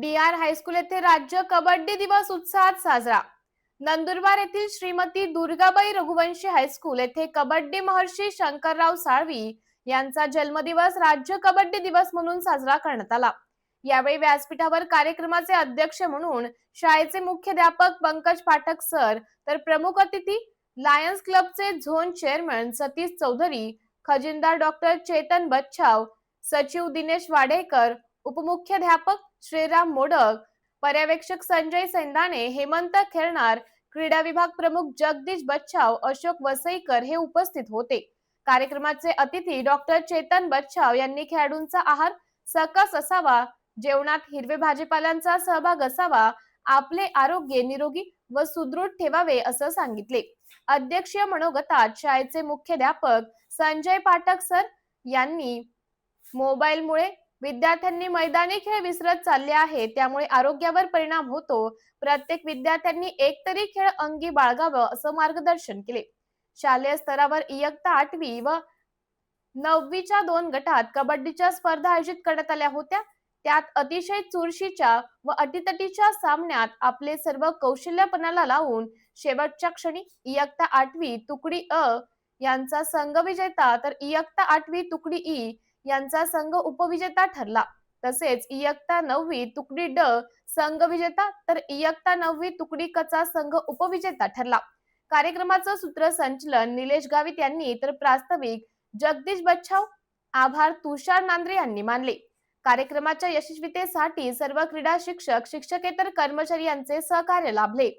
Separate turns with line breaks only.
D R high school येथे राज्य कबड्डी दिवस उत्साहात साजरा. नंदुरबार येथील श्रीमती दुर्गाबाई रघुवंशी हायस्कूल येथे कबड्डी महर्षी शंकरराव साळवी यांचा जन्मदिवस राज्य कबड्डी दिवस म्हणून साजरा करण्यात आला. यावेळी व्यासपीठावर कार्यक्रमाचे अध्यक्ष म्हणून शाळेचे मुख्याध्यापक पंकज पाठक सर तर प्रमुख अतिथी लायन्स क्लबचे झोन चेअरमन सतीश चौधरी खजिनदार डॉक्टर चेतन बच्छाव सचिव दिनेश वाडेकर उपमुख्याध्यापक श्रीराम मोडक पर्यवेक्षक संजय सेंदाणे हेमंत खेळणार क्रीडा विभाग प्रमुख जगदीश बच्छाव अशोक वसईकर हे उपस्थित होते. कार्यक्रमाचे अतिथी डॉक्टर चेतन बच्छाव यांनी खेळाडूंचा आहार सकस असावा जेवणात हिरवे भाजीपाल्यांचा सहभाग असावा आपले आरोग्य निरोगी व सुदृढ ठेवावे असं सांगितले. अध्यक्षीय मनोगतात शाळेचे मुख्याध्यापक संजय पाठक सर यांनी मोबाईलमुळे विद्यार्थ्यांनी मैदानी खेळ विसरत चालले आहे त्यामुळे आरोग्यावर परिणाम होतो. प्रत्येक विद्यार्थ्यांनी एकतरी खेळ अंगी बाळगावं असं मार्गदर्शन केले. शालेय स्तरावर इयत्ता आठवी व नववीच्या दोन गटात कबड्डीच्या स्पर्धा आयोजित करण्यात आल्या होत्या. त्यात अतिशय चुरशीच्या व अटीतटीच्या सामन्यात आपले सर्व कौशल्यपणाला लावून शेवटच्या क्षणी इयत्ता आठवी तुकडी अ यांचा संघ विजेता तर इयत्ता आठवी तुकडी ई यांचा संघ उपविजेता ठरला. तसेच इयत्ता नववी तुकडी ड संघ विजेता तर इयत्ता नववी तुकडी कचा संघ उपविजेता ठरला. कार्यक्रमाचं सूत्रसंचलन निलेश गावित यांनी तर प्रास्ताविक जगदीश बच्छाव आभार तुषार नांद्रे यांनी मानले. कार्यक्रमाच्या यशस्वीतेसाठी सर्व क्रीडा शिक्षक शिक्षकेतर कर्मचारी यांचे सहकार्य लाभले.